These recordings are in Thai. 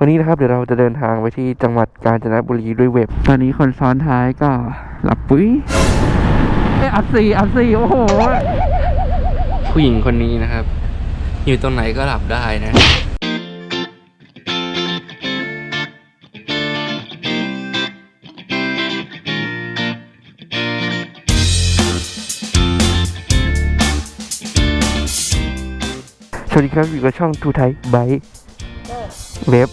วันนี้นะครับเดี๋ยวเราจะเดินทางไปที่จังหวัดกาญจนบุรีด้วยเว็บ ตอนนี้คนซ้อนท้ายก็หลับปุ้ยเอยอัดสีอัดสีโอ้โห ผู้หญิงคนนี้นะครับ อยู่ตรงไหนก็หลับได้นะ สวัสดีครับอยู่กับช่องทูไทยไบ เว็บ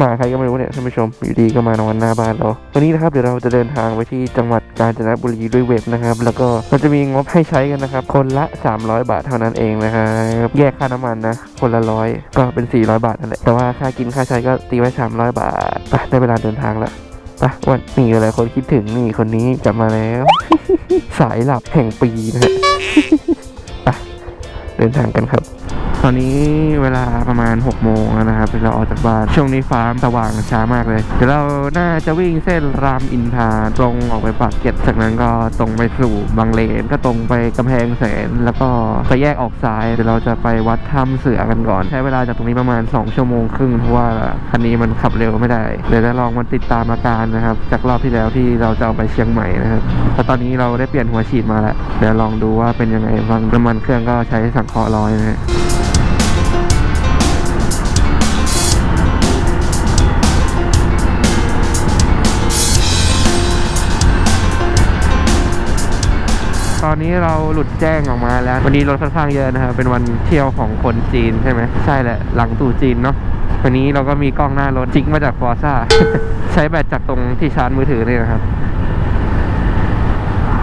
มาใครก็ไม่รู้เนี่ยท่านผู้ชมอยู่ดีก็มานอนหน้าบ้านเราวันนี้นะครับเดี๋ยวเราจะเดินทางไปที่จังหวัดกาญจนบุรีด้วยเว็บนะครับ แล้วก็เราจะมีงบให้ใช้กันนะครับ คนละ 300 บาทเท่านั้นเองนะครับแยกค่าน้ำมันนะ คนละร้อยก็เป็น 400 บาทนั่นแหละแต่ว่าค่ากินค่าใช้ก็ตีไว้ 300 บาทไปได้เวลาเดินทางแล้วไปวันนี่หลายคนคิดถึงนี่คนนี้กลับมาแล้ว สายหลับแห่งปีนะฮะไปเดินทางกันครับ ตอนนี้เวลาประมาณ 6 โมงนะครับเราออกจากบ้านช่วงนี้ฟ้าสว่างช้ามากเลย เดี๋ยวเราน่าจะวิ่งเส้นรามอินทาตรงออกไปปากเกร็ดจากนั้นก็ตรงไปสู่บางเลน ก็ตรงไปกำแพงแสน แล้วก็ไปแยกออกซ้ายเดี๋ยวเราจะไปวัดถ้ำเสือกันก่อน ใช้เวลาจากตรงนี้ประมาณ 2 ชั่วโมงครึ่งเพราะว่าคันนี้มันขับเร็วไม่ได้เดี๋ยวจะลองมาติดตามอาการนะครับ จากรอบที่แล้วที่เราจะเอาไปเชียงใหม่นะครับแต่ตอนนี้เราได้เปลี่ยนหัวฉีดมาแล้วเดี๋ยวลองดูว่าเป็นยังไงบ้างน้ำมันเครื่องก็ใช้สังเคราะห์ร้อยนะฮะ อนนี้เราหลุดแจ้งออกมาแล้ว วันนี้รถค่อนข้างเยอะนะครับ เป็นวันเที่ยวของคนจีนใช่ไหม ใช่แหละ หลังตู่จีนเนาะ วันนี้เราก็มีกล้องหน้ารถจิกมาจากฟอร์ซ่า ใช้แบตจากตรงที่ชาร์จมือถือนี่นะครับ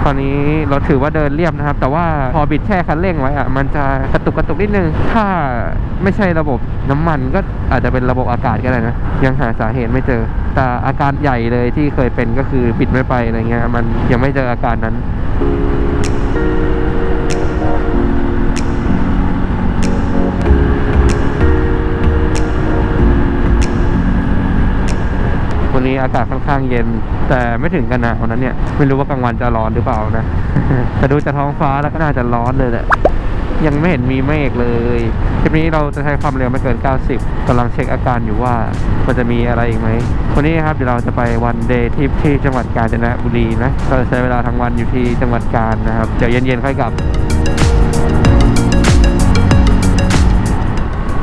ตอนนี้เราถือว่าเดินเรียบนะครับ แต่ว่าพอบิดแค่คันเร่งไว้อะมันจะกระตุกกระตุกนิดนึง ถ้าไม่ใช่ระบบน้ำมันก็อาจจะเป็นระบบอากาศก็ได้นะ ยังหาสาเหตุไม่เจอ แต่อาการใหญ่เลยที่เคยเป็นก็คือปิดไม่ไปอะไรเงี้ย มันยังไม่เจออาการนั้น วันนี้อากาศค่อนข้างเย็น แต่ไม่ถึงกันหนาวนะเนี่ย ไม่รู้ว่ากลางวันจะร้อนหรือเปล่านะ แต่ดูจากท้องฟ้าแล้วก็น่าจะร้อนเลยแหละ ยังไม่เห็นมีเมฆเลยคลิปนี้เราจะใช้ความเร็วไม่เกิน 90กำลังเช็คอาการอยู่ว่ามันจะมีอะไรอีกไหม วันนี้ครับเดี๋ยวเราจะไปวันเดย์ทริปที่จังหวัดกาญจนบุรีนะเราจะใช้เวลาทั้งวันอยู่ที่จังหวัดกาญนะครับ เดี๋ยวเย็นๆค่อยกลับ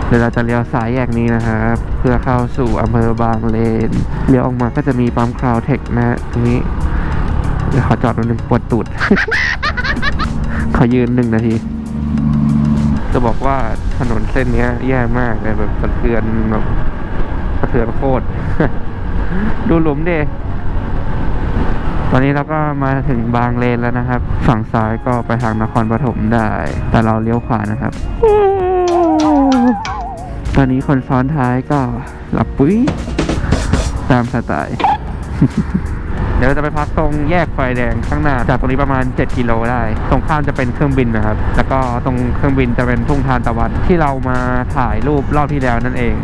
เดี๋ยวเราจะเลี้ยวซ้ายแยกนี้นะครับเพื่อเข้าสู่อำเภอบางเลนเลี้ยวออกมาก็จะมีปั๊มคราวเทคนะตรงนี้เดี๋ยวขอจอดนิดนึงปวดตูด ขอยืนหนึ่งนาที จะบอกว่าถนนเส้นนี้แย่มากเลยแบบสะเทือนแบบสะเทือนโคตร ดูหลุมดิตอนนี้เราก็มาถึงบางเลนแล้วนะครับ ฝั่งซ้ายก็ไปทางนครปฐมได้ แต่เราเลี้ยวขวานะครับ ตอนนี้คนซ้อนท้ายก็หลับปุ้ยตามสไตล์ เดี๋ยวเราจะไปพักตรงแยกไฟแดงข้างหน้า จากตรงนี้ประมาณ 7 กิโลได้ ตรงข้ามจะเป็นเครื่องบินนะครับ แล้วก็ตรงเครื่องบินจะเป็นทุ่งทานตะวันที่เรามาถ่ายรูปรอบที่แล้วนั่นเอง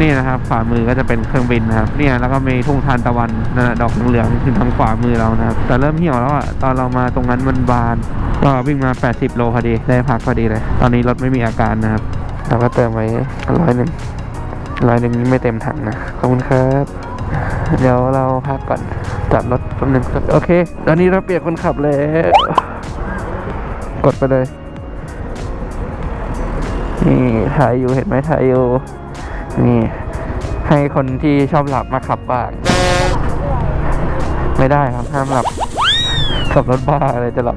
นี่นะครับขวามือก็จะเป็นเครื่องบินนะครับ เนี่ยแล้วก็มีทุ่งทานตะวันนะดอกเหลืองๆอยู่ทางขวามือเรานะครับ แต่เริ่มเหี่ยวแล้วอะตอนเรามาตรงนั้นมันบาน ก็วิ่งมา 80 โลพอดีได้พักพอดีเลย ตอนนี้รถไม่มีอาการนะครับ เราก็เติมไว้ร้อยหนึ่งร้อยหนึ่งนี่ไม่เต็มถังนะ ขอบคุณครับ เดี๋ยวเราพักก่อนจอดรถแป๊บนึงโอเค ตอนนี้เราเปลี่ยนคนขับแล้ว กดไปเลย นี่ถ่ายอยู่เห็นไหมถ่ายอยู่ นี่ ให้คนที่ชอบหลับมาขับบ้างไม่ได้ครับห้ามหลับขับรถบ้าอะไรจะหลับ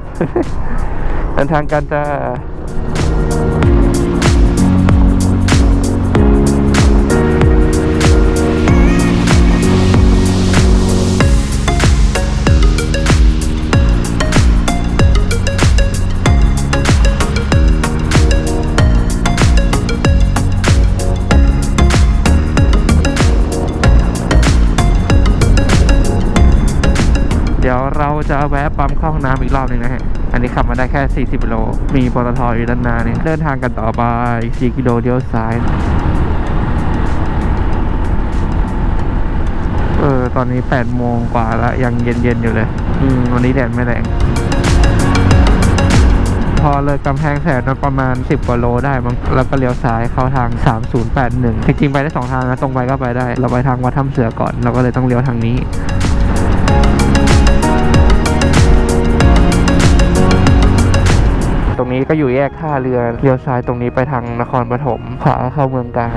เดินทางกันจะ ปั๊มเข้าห้องน้ำอีกรอบหนึงนะฮะ อันนี้ขับมาได้แค่ 40กิโล มีปตทอยู่ด้านหน้าเนี่ยเดินทางกันต่อไป4กิโลเลี้ยวซ้าย เออ ตอนนี้8โมงกว่าแล้ว ยังเย็นๆอยู่เลย อืม วันนี้แดดไม่แรงพอเลยกำแพงแสนมาประมาณ 10 กว่าโลได้มั้งแล้วก็เลี้ยวซ้ายเข้าทาง 3081 จริงๆ ไปได้สองทางนะ ตรงไปก็ไปได้ เราไปทางวัดถ้ำเสือก่อน เราก็เลยต้องเลี้ยวทางนี้ นี้ก็อยู่แยกท่าเรือเลี้ยวซ้ายตรงนี้ไปทางนครปฐมขวาเข้าเมืองกาญ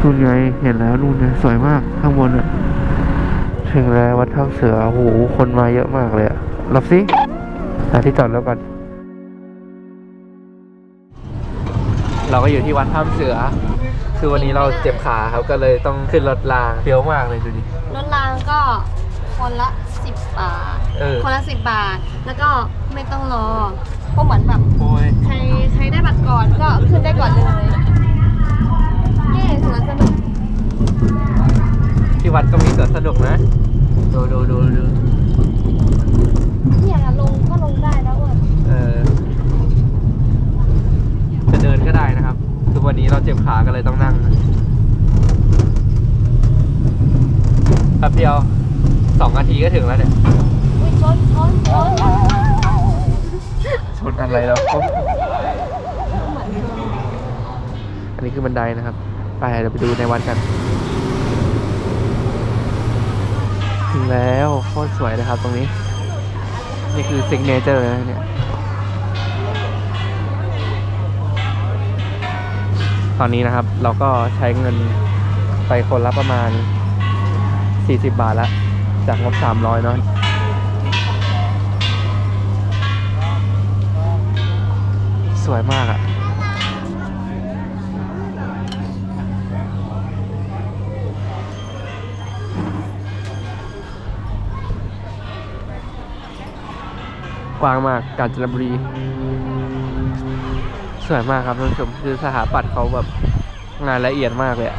นู่นไงเห็นแล้วนู่นไงสวยมากข้างบนอะถึงแล้ววัดถ้ำเสือโอ้โหคนมาเยอะมากเลยอะรับสิหาที่จอดแล้วก่อนเราก็อยู่ที่วัดถ้ำเสือ คือวันนี้เราเจ็บขาครับก็เลยต้องขึ้นรถรางเฟี้ยวมากเลยดูดิ รถรางก็คนละ 10 บาท เออ คนละ 10 บาท แล้วก็ไม่ต้องรอเพราะเหมือนแบบ โอ้ยใครใครได้บัตรก่อนก็ขึ้นได้ก่อนเลยเย้สวนสนุกที่วัดก็มีสวนสนุกนะ ดูดูดูดู เนี่ยลงก็ลงได้แล้วอะ เออ จะเดินก็ได้นะครับ คือวันนี้เราเจ็บขาก็เลยต้องนั่งแป๊บเดียวสองนาทีก็ถึงแล้วเนี่ยอุ้ยชนชนชนชนอะไรแล้วอันนี้คือบันไดนะครับ ไปเดี๋ยวไปดูในวัดกัน ถึงแล้วโคตรสวยเลยครับตรงนี้ นี่คือซิกเนเจอร์นะเนี่ย ตอนนี้นะครับเราก็ใช้เงินไปคนละประมาณ 40 บาทละจากงบ 300 เนาะสวยมากอะ่ะกว้างมากกาญจนบุรี สวยมากครับท่านผู้ชมคือสถาปัตย์เขาแบบงานละเอียดมากเลยอะ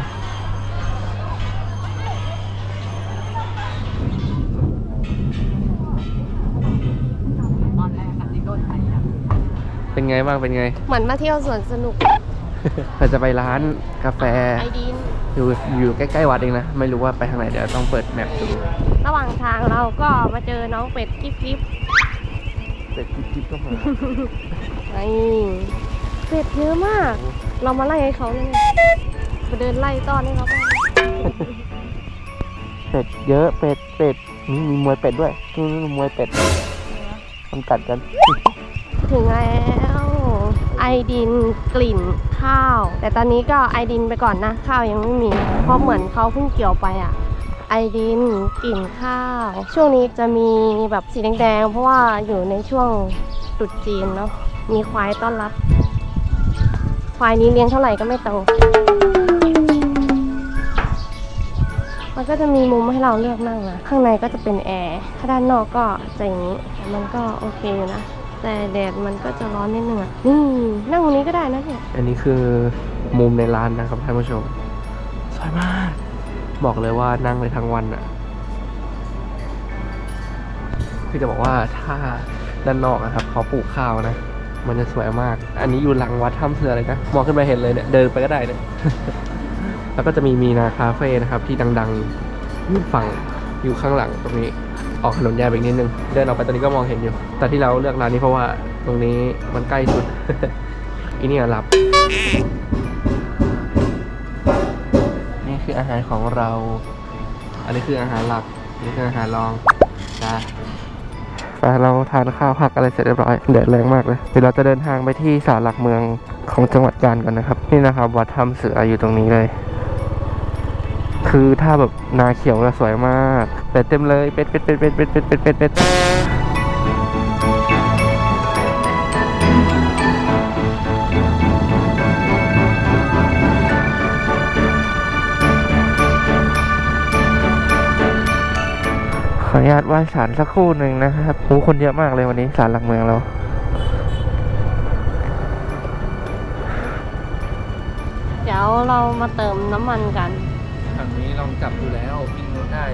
ไงบ้างเป็นไง เหมือนมาเที่ยวสวนสนุกเราจะไปร้านกาแฟ ไอดิน อยู่อยู่ใกล้ๆวัดเองนะ ไม่รู้ว่าไปทางไหนเดี๋ยวต้องเปิดแมปดูระหว่างทางเราก็มาเจอน้องเป็ดกิ๊บกิ๊บเป็ดจิ๊บๆก็มาไอเป็ดเยอะมาก เรามาไล่ให้เขาเลยมาเดินไล่ต้อนให้เขาไปเป็ดเยอะเป็ดเป็ดนี่มีมวยเป็ดด้วยนี่มีมวยเป็ดมันกัดกัน ถึงแล้วไอ ดินกลิ่นข้าว แต่ตอนนี้ก็ไอดินไปก่อนนะ ข้าวยังไม่มี เพราะเหมือนเขาเพิ่งเกี่ยวไปอะไอดินกลิ่นข้าว ช่วงนี้จะมีแบบสีแดงๆ เพราะว่าอยู่ในช่วงตรุษจีนเนาะมีควายต้อนรับ ควายนี้เลี้ยงเท่าไหร่ก็ไม่โตมันก็จะมีมุมให้เราเลือกนั่งนะ ข้างในก็จะเป็นแอร์ ถ้าด้านนอกก็จะอย่างนี้แต่มันก็โอเคอยู่นะ แต่แดดมันก็จะร้อนนิดนึงอะนี่นั่งตรงนี้ก็ได้นะเนี่ยอันนี้คือมุมในร้านนะครับท่านผู้ชมสวยมาก บอกเลยว่านั่งเลยทั้งวันอะ่ะคือจะบอกว่าถ้าด้านนอกนะครับเขาปลูกข้าวนะ มันจะสวยมาก อันนี้อยู่หลังวัดถ้ำเสือเลยนะมองขึ้นไปเห็นเลยเนี่ยเดินไปก็ได้เนี่ยแล้วก็จะมีมีนาคาเฟ่นะครับที่ดังๆฝั่งอยู่ข้างหลังตรงนี้ ออกถนนใหญ่ไปอีกนิดนึง เดินออกไปตอนนี้ก็มองเห็นอยู่ แต่ที่เราเลือกร้านนี้เพราะว่าตรงนี้มันใกล้สุดอีนี่หลับ นี่คืออาหารของเรา อันนี้คืออาหารหลักอันนี้คืออาหารรองจ้าไปเราทานข้าวผักอะไรเสร็จเรียบร้อยแดดแรงมากเลยเดี๋ยวเราจะเดินทางไปที่ศาลหลักเมืองของจังหวัดกาญกันนะครับ นี่นะครับวัดถ้ำเสืออยู่ตรงนี้เลย คือถ้าแบบนาเขียวจะสวยมากเป็ดเต็มเลยเป็ดเป็ดเป็ดเป็ดเป็ดเป็ดเป็ดเป็ดเป็ดขออนุญาตไหว้ศาลสักครู่หนึ่งนะครับโอ้คนเยอะมากเลยวันนี้ศาลหลักเมืองเราเดี๋ยวเรามาเติมน้ำมันกัน องจับดูแล้ววิ่งได้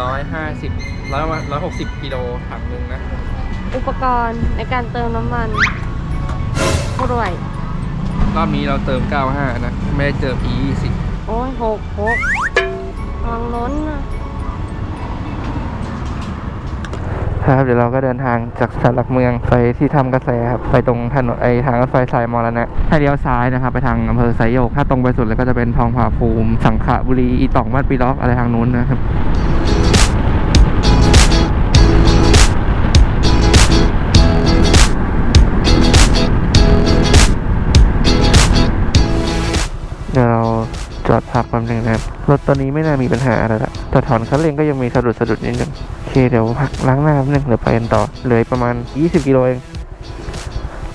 ร้อยห้าสิบร้อยร้อยหกสิบกิโลถังหนึ่งนะ อุปกรณ์ในการเติมน้ำมันกล้วยรอบนี้เราเติม 95 นะ ไม่ได้เติม E 20 โอ้ยหกหกทางล้นนะ ครับเดี๋ยวเราก็เดินทางจากสารหลักเมืองไปที่ทำกระแสครับไปตรงถนนไอทางรถไฟสายมรณะให้เลี้ยวซ้ายนะครับไปทางอำเภอไซโยกถ้าตรงไปสุดแล้วก็จะเป็นทองผาภูมิ สังขบุรีอีตองบ้านปีล็อกอะไรทางนู้นนะครับ รถตัวนี้ไม่น่ามีปัญหาอะไรละแต่ถอนคันเร่งก็ยังมีสะดุดสะดุดนิดนึงโอเคเดี๋ยวพักล้างหน้าแป๊บนึงเดี๋ยวไปกันต่อ เหลือประมาณ 20 กิโลเอง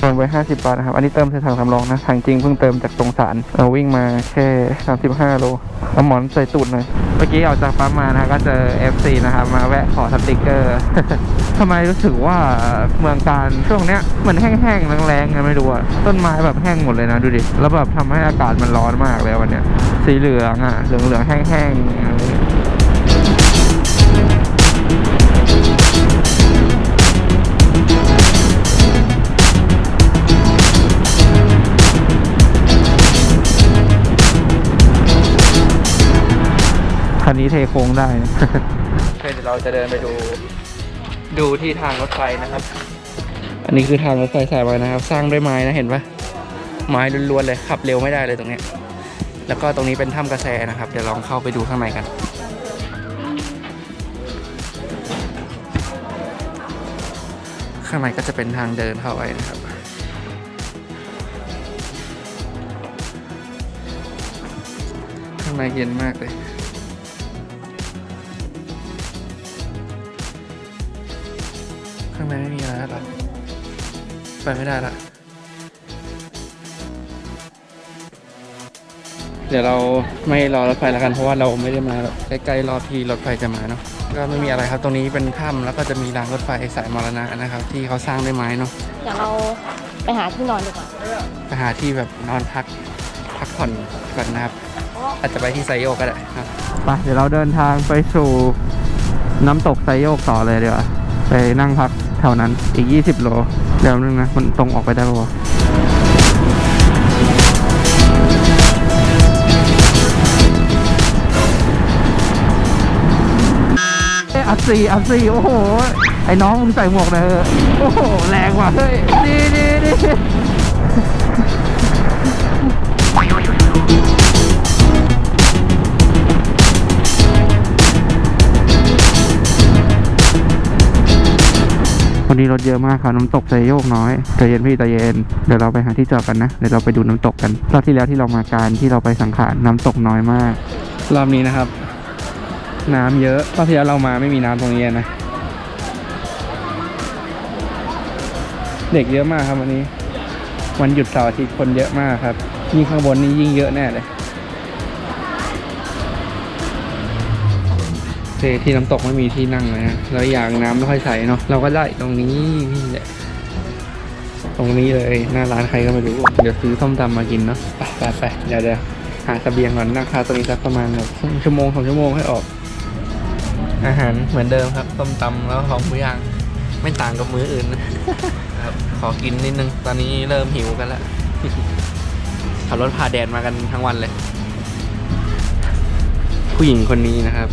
เติมไป50 บาทนะครับ อันนี้เติมคือทางสำรองนะทางจริงเพิ่งเติมจากตรงสารเราวิ่งมาแค่ 35 โล เอาหมอนใส่ตูดหน่อย เมื่อกี้ออกจากปั๊มมานะก็เจอ FC นะครับ มาแวะขอสติกเกอร์ทำไมรู้สึกว่าเมืองการช่วงเนี้ยเหมือนแห้งๆแรงๆไงไม่รู้อะต้นไม้แบบแห้งหมดเลยนะดูดิ แล้วแบบทำให้อากาศมันร้อนมากเลยวันเนี้ย สีเหลืองอะเหลืองๆแห้งๆ คันนี้เทโค้งได้นะเดี๋ยวเราจะเดินไปดู ดูที่ทางรถไฟนะครับ อันนี้คือทางรถไฟสายไว้นะครับ สร้างด้วยไม้นะเห็นปะไม้ล้วนๆเลยขับเร็วไม่ได้เลยตรงเนี้ย แล้วก็ตรงนี้เป็นถ้ำกระแสนะครับ เดี๋ยวลองเข้าไปดูข้างในกันข้างในก็จะเป็นทางเดินเข้าไปนะครับ ข้างในเย็นมากเลย ในไม่มีอะไรแล้วเหรอไปไม่ได้ละเดี๋ยวเราไม่รอรถไฟแล้วกันเพราะว่าเราไม่ได้มาใกล้ๆรอบที่รถไฟจะมาเนาะก็ไม่มีอะไรครับตรงนี้เป็นถ้ำแล้วก็จะมีรางรถไฟสายมรณะนะครับ ที่เขาสร้างด้วยไม้เนาะเดี๋ยวเราไปหาที่นอนดีกว่าไปหาที่แบบนอนพักพักผ่อนก่อนนะครับ อาจจะไปที่ไซโยกก็ได้ครับไปเดี๋ยวเราเดินทางไปสู่น้ำตกไซโยกต่อเลยเดี๋ยวาไปนั่งพัก แถวนั้นอีก 20 โลเดี๋ยวนึงนะ มันตรงออกไปได้ปะวะเอ้ยอัดสีอัดสีโอ้โห ไอ้น้องมึงใส่หมวกน่อยเถอโอ้โห แรงว่ะ เฮ้ย ดีดีดี วันนี้รถเยอะมากครับน้ำตกใจโยกน้อยใจเย็นพี่ใจเย็นเดี๋ยวเราไปหาที่จอดกันนะเดี๋ยวเราไปดูน้ำตกกันรอบที่แล้วที่เรามาการที่เราไปสังขารน้ำตกน้อยมาก รอบนี้นะครับ น้ำเยอะรอบที่แล้วเรามาไม่มีน้ำตรงนี้นะ เด็กเยอะมากครับวันนี้ วันหยุดเสาร์อาทิตย์คนเยอะมากครับยิ่งข้างบนนี่ยิ่งเยอะแน่เลย เคที่น้ำตกไม่มีที่นั่งเลยนะแล้วอย่างน้ำไม่ค่อยใสเนาะเราก็ได้ตรงนี้นี่แหละตรงนี้เลยหน้าร้านใครก็ไม่รู้ เดี๋ยวซื้อส้มตำมากินเนาะไปไปไปเดี๋ยวเดี๋ยวหาเสบียงก่อนนั่งคาตรงนี้สักประมาณแบบชั่วโมงสองชั่วโมงให้ออก อาหารเหมือนเดิมครับส้มตำแล้วของผู้ย่างไม่ต่างกับมื้ออื่นนะครับขอกินนิดนึง ตอนนี้เริ่มหิวกันแล้วขับรถผ่าแดดมากันทั้งวันเลย ผู้หญิงคนนี้นะครับ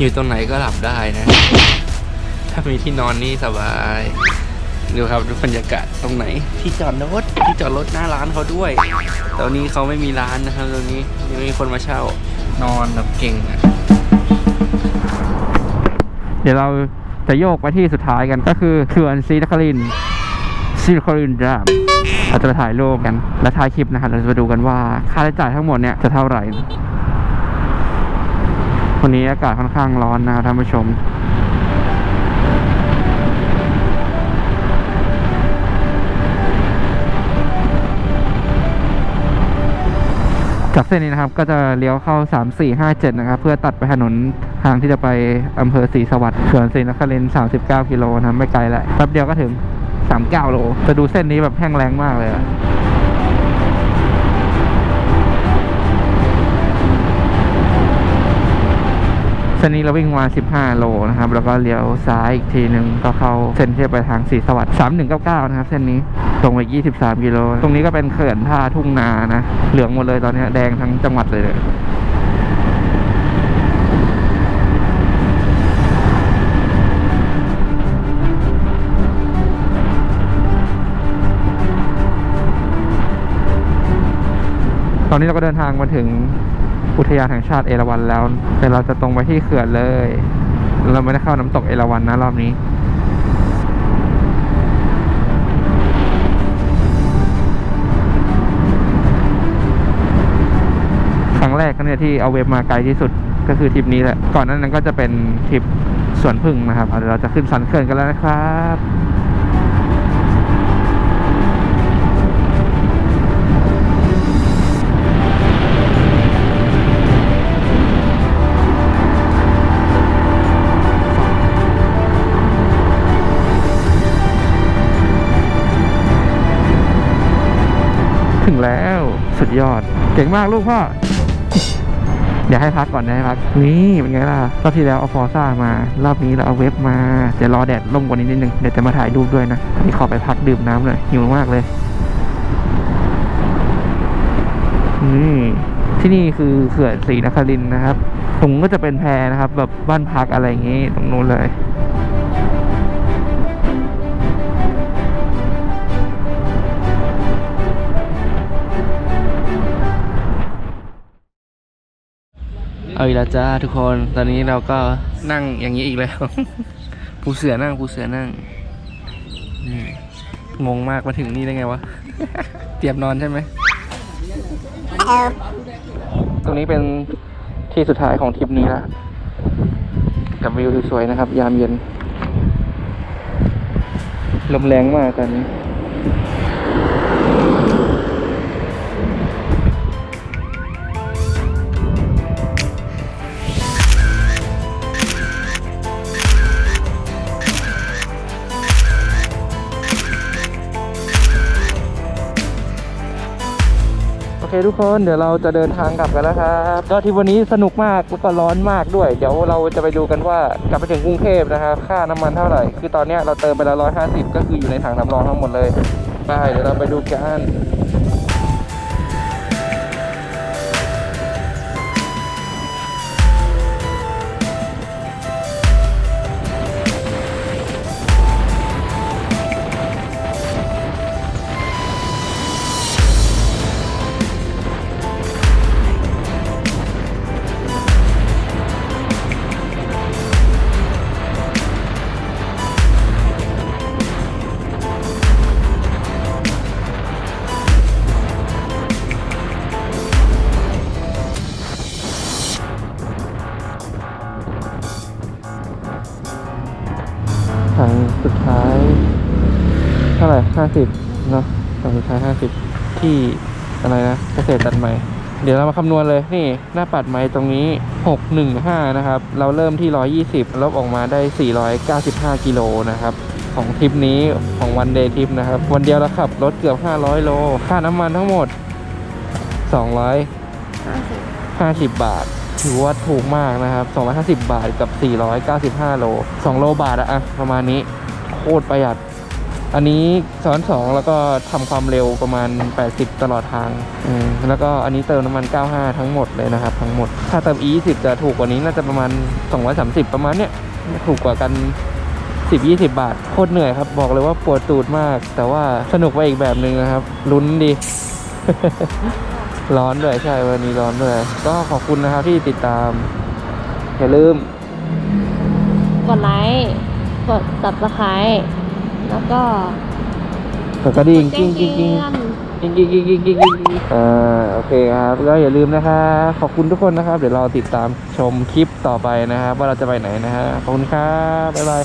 อยู่ตรงไหนก็หลับได้นะ ถ้ามีที่นอนนี่สบายดูครับดูบรรยากาศตรงไหน ที่จอดรถที่จอดรถหน้าร้านเขาด้วยตอนนี้เขาไม่มีร้านนะครับตรงนี้ยังมีคนมาเช่านอนแบบเก่งอะเดี๋ยวเราจะโยกไปที่สุดท้ายกันก็คือเขื่อนซีนครินซีนครินทร์ดามเราจะไปถ่ายรูปกัน และท้ายคลิปนะครับเราจะไปดูกันว่าค่าใช้จ่ายทั้งหมดเนี่ยจะเท่าไหร่ วันนี้อากาศค่อนข้างร้อนนะครับท่านผู้ชม จากเส้นนี้นะครับก็จะเลี้ยวเข้า 3 4 5 7 นะครับ เพื่อตัดไปถนนทางที่จะไปอำเภอศรีสวัสดิ์เขื่อนศรีนครินทร์39 กิโลนะไม่ไกลแล้วแป๊บเดียวก็ถึง 39 โล จะดูเส้นนี้แบบแห้งแรงมากเลยอะ เส้นนี้เราวิ่งมา 15 โลนะครับ แล้วก็เลี้ยวซ้ายอีกทีหนึ่งก็เข้าเส้นที่ไปทางสีสวัสดิ์3199 นะครับ เส้นนี้ตรงไป 23 กิโล ตรงนี้ก็เป็นเขื่อนท่าทุ่งนานะ เหลืองหมดเลยตอนนี้แดงทั้งจังหวัดเลยเนี่ยตอนนี้เราก็เดินทางมาถึง อุทยานแห่งชาติเอราวัณแล้วแต่เราจะตรงไปที่เขื่อนเลย เราไม่ได้เข้าน้ำตกเอราวัณนะรอบนี้ครั้งแรกก็เนี่ยที่เอาเว็บมาไกลที่สุดก็คือทริปนี้แหละ ก่อนหนานั้นก็จะเป็นทริปสวนพึ่งนะครับเอาเดี๋ยวเราจะขึ้นสันเขื่อนกันแล้วนะครับ สุดยอด เก่งมากลูกพ่อเดี๋ยวให้พักก่อนนะให้พัก นี่เป็นไงล่ะ รอบที่แล้วเอาฟอร์ซ่ามา รอบนี้เราเอาเว็บมา เดี๋ยวรอแดดล่มกว่านี้นิดนึง เดี๋ยวจะมาถ่ายรูปด้วยนะนนี้ขอไปพักดื่มน้ำหน่อยหิวมากเลยนี่ที่นี่คือเขื่อนศรีนครินทร์นะครับ ตรงก็จะเป็นแพนะครับแบบบ้านพักอะไรอย่างงี้ตรงนู้นเลย เอาอีกแล้วจ้าทุกคน ตอนนี้เราก็นั่งอย่างนี้อีกแล้วปูเสือนั่งปูเสือนั่ง งงมากมาถึงนี่ได้ไงวะ เตรียมนอนใช่ไหม ตรงนี้เป็นที่สุดท้ายของทริปนี้ละ กับวิวสวยๆนะครับ ยามเย็น ลมแรงมากตอนนี้ เคทุกคนเดี๋ยวเราจะเดินทางกลับกันแล้วครับก็ทริปวันนี้สนุกมากแล้วก็ร้อนมากด้วย เดี๋ยวเราจะไปดูกันว่ากลับไปถึงกรุงเทพนะครับค่าน้ำมันเท่าไหร่ คือตอนนี้เราเติมไปแล้วร้อยห้าสิบก็คืออยู่ในถังน้ำรองทั้งหมดเลยไปเดี๋ยวเราไปดูกัน ที่อะไรนะเกษตรตัดใหม่ เดี๋ยวเรามาคำนวณเลยนี่หน้าปัดไม้ตรงนี้ 615 นะครับ เราเริ่มที่ 120ลบออกมาได้ 495 กิโลนะครับ ของทริปนี้ของวันเดย์ทริปนะครับ วันเดียวเราขับรถเกือบ 500 โล ค่าน้ำมันทั้งหมด 250 บาท ถือว่าถูกมากนะครับ 250 บาทกับ 495 โล 2 โลบาทอะอะประมาณนี้ โคตรประหยัด อันนี้ซ้อนสองแล้วก็ทำความเร็วประมาณ 80 ตลอดทางอืมแล้วก็อันนี้เติมน้ำมัน 95 ทั้งหมดเลยนะครับ ทั้งหมด ถ้าเติม E 10จะถูกกว่านี้น่าจะประมาณ 230 ประมาณเนี้ยถูกกว่ากัน 10 20 บาท โคตรเหนื่อยครับ บอกเลยว่าปวดตูดมาก แต่ว่าสนุกไปอีกแบบหนึ่งนะครับ ลุ้นดี ร้อนด้วยใช่วันนี้ร้อนด้วย ก็ขอบคุณนะครับที่ติดตาม อย่าลืม กดไลค์ กด subscribe แล้วก็กดกระดิ่งแจ้กิ้งงกิ้งเตืกิ้งอนกิ้งกิ้งกิ้งกิ้งกิ้งกิ้งอ่าโอเคครับก็อย่าลืมนะครับขอบคุณทุกคนนะครับ เดี๋ยวเราติดตามชมคลิปต่อไปนะครับ ว่าเราจะไปไหนนะฮะขอบคุณครับบ๊ายบาย